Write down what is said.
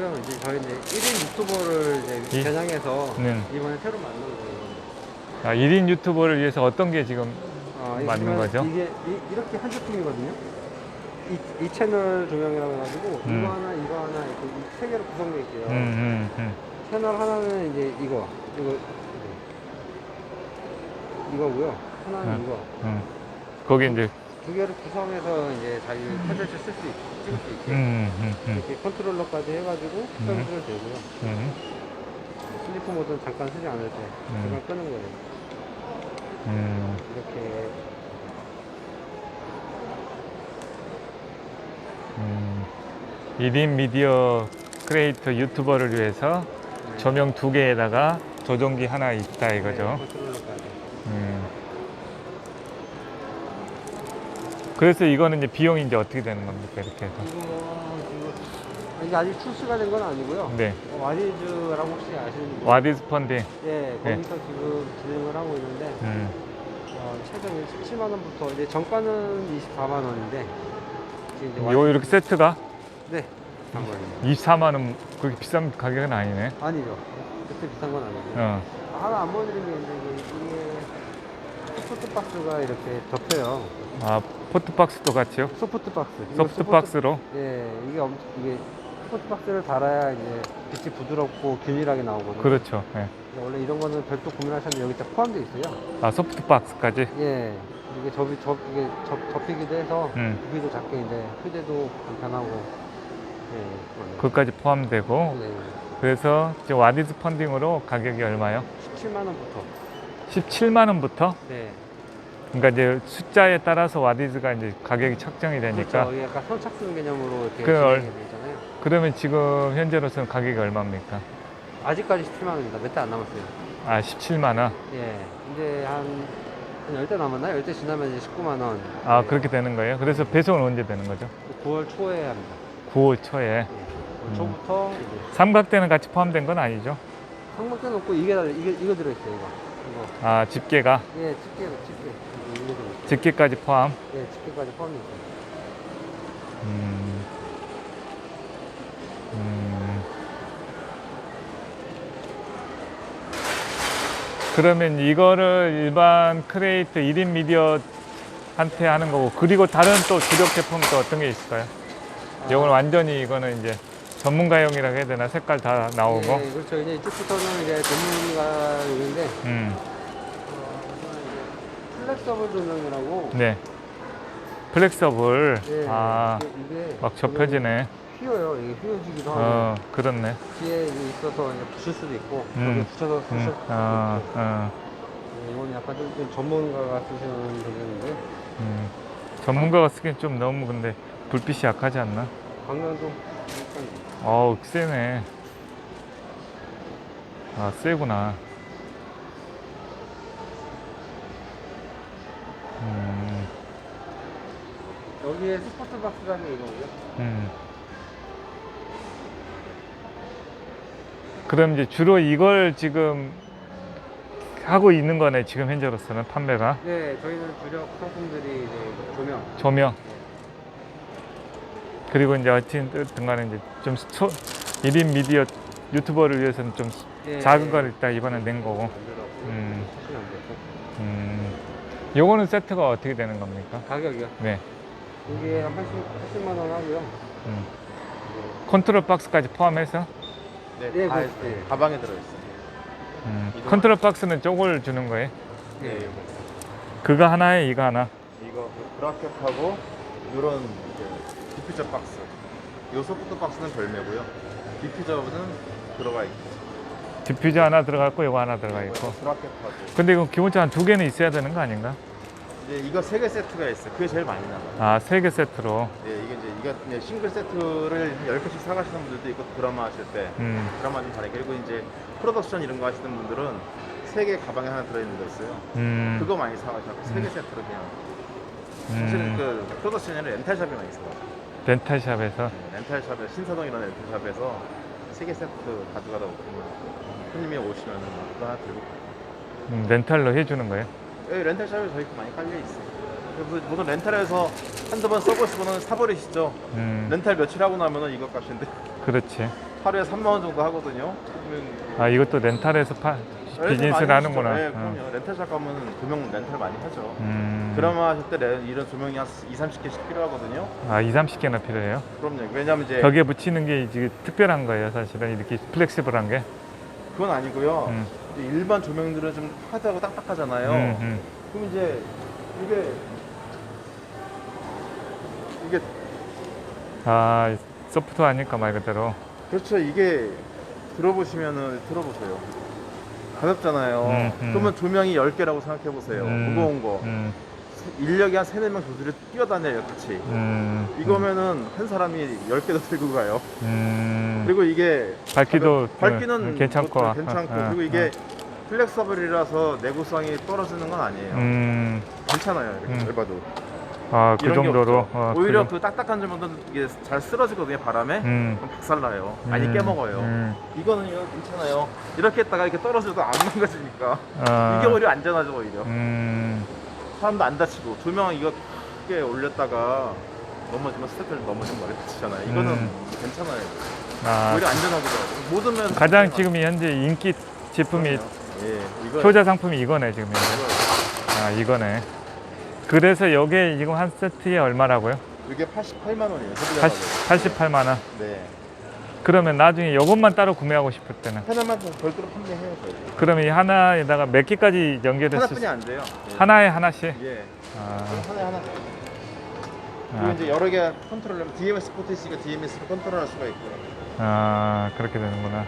아니고요. 이제 저희 이제 1인 유튜버를 이제 이- 겨냥해서 네. 이번에 새로 만든 거예요. 아, 1인 유튜버를 위해서 어떤 게 지금 어, 이게 맞는 보면 거죠? 이게 이, 렇게한 제품이거든요. 이, 이 채널 조명이라고 해가지고 음. 이거 하나, 이거 하나 이렇게 이세 개로 구성되어 있고요. 음, 음, 음. 채널 하나는 이제 이거, 이거, 이거고요. 하나는 음. 이거. 음. 거기 이제 두 개를 구성해서 이제 자기 컨텐츠 쓸 수 있, 찍을 수 있게 음, 음, 음, 이렇게 컨트롤러까지 해가지고 설정을 되고요. 음, 슬리프 모드는 잠깐 쓰지 않을 때 잠깐 끄는 거예요. 음. 이렇게 음, 1인 미디어 크리에이터 유튜버를 위해서 조명 두 개에다가 조종기 하나 있다 네, 이거죠. 컨트롤러까지. 음. 그래서 이거는 이제 비용이 이제 어떻게 되는 겁니까? 이렇게 해서. 이거 이거 이게 아직 출시가 된 건 아니고요. 네. 어, 와디즈라고 혹시 아시는 분? 와디스 펀딩. 예, 거기서 지금 진행을 하고 있는데 음. 어, 최저는 17만 원부터 이제 정가는 24만 원인데 지금 이제 요 이렇게 세트가 네, 한 거예요. 24만 원 그렇게 비싼 가격은 아니네. 아니죠. 그렇게 비싼 건 아니고 요. 어. 하나 안 보여드린 게 있는데 이게, 이게 소프트 박스가 이렇게 접혀요. 아, 포트 박스도 같이요? 소프트 박스. 이거 소프트 박스로. 예, 이게 엄 이게 소프트 박스를 달아야 이제 빛이 부드럽고 균일하게 나오거든요. 그렇죠. 예. 근데 원래 이런 거는 별도 구매하셨는데 여기 다 포함되어 있어요. 아, 소프트 박스까지. 예. 이게 접이 접 이게 접 접히기도 해서 음. 부피도 작게 이제 휴대도 간편하고 예. 그것까지 포함되고 네. 그래서 지금 와디스 펀딩으로 가격이 얼마요? 17만 원부터. 17만 원부터. 네. 그러니까 이제 숫자에 따라서 와디즈가 이제 가격이 책정이 되니까 그렇죠. 약간 선착순 개념으로 이렇게 그 얼- 진행이 되잖아요. 그러면 지금 현재로서는 가격이 얼마입니까? 아직까지 17만 원입니다. 몇 대 안 남았어요. 아 17만 원. 예. 이제 한, 한 10대 남았나요? 10대 지나면 이제 19만 원. 아 예. 그렇게 되는 거예요? 그래서 배송은 언제 되는 거죠? 9월 초에 합니다. 9월 초에 예. 9월 음. 초부터 이제 삼각대는 같이 포함된 건 아니죠? 상mak대 놓고 이게 다 이게 이거 들어있어요. 이거. 이거. 아 집게가 예, 집게, 집게. 이거. 집게까지 포함. 예, 집게까지 포함이 있어요. 음. 음. 그러면 이거를 일반 크리에이터 1인 미디어한테 하는 거고 그리고 다른 또 주력 제품 또 어떤 게 있을까요? 이건 완전히 이거는 이제 전문가용이라고 해야 되나 색깔 다 나오고 예, 그렇죠. 이제 이쪽부터는 이제 전문가 용인데 음. 어, 플렉서블 조명이라고. 네 플렉서블 예, 아막 이게, 이게 접혀지네 휘어요. 이게 휘어지기도 하고. 어 그렇네 뒤에 있어서 이제 붙일 수도 있고 음. 여기 붙여서 쓸 음, 수도 어, 있고 어, 네, 이건 약간 좀, 좀 전문가가 쓰시는 도구인데 음. 전문가가 쓰기엔 좀 너무 근데 불빛이 약하지 않나? 방향도 어우 세네. 아 세구나. 음, 여기에 스포츠 박스라는 게 이거고요. 음. 그럼 이제 주로 이걸 지금 하고 있는 거네 지금 현재로서는 판매가? 네 저희는 주력 상품들이 이제 조명. 조명 그리고 이제 어쨌든 간에 이제 좀 소, 1인 미디어 유튜버를 위해서는 좀 예, 작은 걸 일단 이번에 낸 거고 음. 음, 요거는 세트가 어떻게 되는 겁니까? 가격이요 네. 이게 80, 80만 원 하고요 음. 컨트롤 박스까지 포함해서 네, 예, 다 그-. 예. 가방에 들어있어요. 음. 이거- 컨트롤 박스는 쪼글 주는 거예요? 네, 이거. 그거 하나에 이거 하나. 이거 그 브라켓하고 이런 이제 디퓨저 박스. 요 소프트 박스는 별매고요. 디퓨저는 들어가 있고. 디퓨저 하나 들어갔고 이거 하나 들어가 있고. 브라켓하고. 근데 이거 기본적으로 한 두 개는 있어야 되는 거 아닌가? 이제 이거 세 개 세트가 있어요. 그게 제일 많이 나가요. 아, 세 개 세트로. 네, 이게 이제 이거 이제 싱글 세트를 10개씩 사가시는 분들도 있고 드라마 하실 때 음. 드라마 좀 다르게 그리고 이제 프로덕션 이런 거 하시는 분들은 세 개 가방에 하나 들어있는 거 있어요. 음. 그거 많이 사가셔서 세개 음. 세트로 그냥 사실은 음. 그 프로덕션이 렌탈샵에 많이 있어요. 렌탈샵에서. 렌탈샵에 신사동이라는 렌탈샵에서 세개 세트 가져가다 오시면 손님이 오시면은 그거 하나 들고 가요. 음, 렌탈로 해주는 거예요? 여기 렌탈샵에 저희 거 많이 깔려 있어요. 그래서 보통 렌탈에서 한두 번 써보시고는 사버리시죠. 음. 렌탈 며칠 하고 나면은 이거 값인데 그렇지. 하루에 3만 원 정도 하거든요. 그러면 아 이것도 렌탈해서 파, 비즈니스를 많이 하는구나. 네, 어. 그럼요. 렌탈샵 가면 조명 렌탈 많이 하죠. 음. 드라마 하실 때 레- 이런 조명이 한 2, 30개씩 필요하거든요. 아 2, 30개나 필요해요? 그럼요. 왜냐면 이제 벽에 붙이는 게 이제 특별한 거예요 사실은 이렇게 플렉시블한 게. 그건 아니고요. 음. 이제 일반 조명들은 좀 하드하고 딱딱하잖아요. 음, 음. 그럼 이제 이게 이게 아 소프트 하니까 말 그대로. 그렇죠. 이게 들어보시면은 들어보세요. 가볍잖아요. 음, 음. 그러면 조명이 10개라고 생각해 보세요. 음, 무거운 거. 음, 인력이 한 3, 4명 조수를 뛰어다녀요, 같이. 음, 이거면은 한 사람이 10개도 들고 가요. 음. 그리고 이게 밝기도 가볍- 밝기는 음, 괜찮고. 뭐 괜찮고 아, 아, 그리고 이게 플렉서블이라서 내구성이 떨어지는 건 아니에요. 음, 괜찮아요. 이렇게 음. 얇아도. 아, 그 이런 게 정도로. 없죠. 어, 오히려 그, 그 딱딱한 조명들은 이게 잘 쓰러지거든요, 바람에. 음, 그럼 박살나요. 많이 음, 깨먹어요. 음. 이거는 이거 괜찮아요. 이렇게 했다가 이렇게 떨어져도 안 망가지니까. 아, 이게 오히려 안전하죠, 오히려. 음, 사람도 안 다치고 조명 이거 크게 올렸다가 넘어지면 스태프들 넘어지면 머리 다치잖아요. 이거는 음. 괜찮아요. 아, 오히려 안전하더라고요. 모든 면에서 가장 괜찮아요. 지금 현재 인기 제품이 예, 이거 효자 상품이 이거네 지금 현재. 이거 아 이거네. 그래서 여기 지금 한 세트에 얼마라고요? 이게 88만 원이에요. 소비자 80, 가격. 88만 원. 네. 그러면 나중에 이것만 따로 구매하고 싶을 때는 하나만 더 별도로 판매해요. 저희. 그러면 이 하나에다가 몇 개까지 하나뿐이 수안 돼요. 예. 하나에 하나씩. 예. 아, 하나에 하나. 그리고 아, 이제 여러 개 컨트롤하면 DMS 포트 있으니까 DMS로 컨트롤할 수가 있고요. 아 그렇게 되는구나.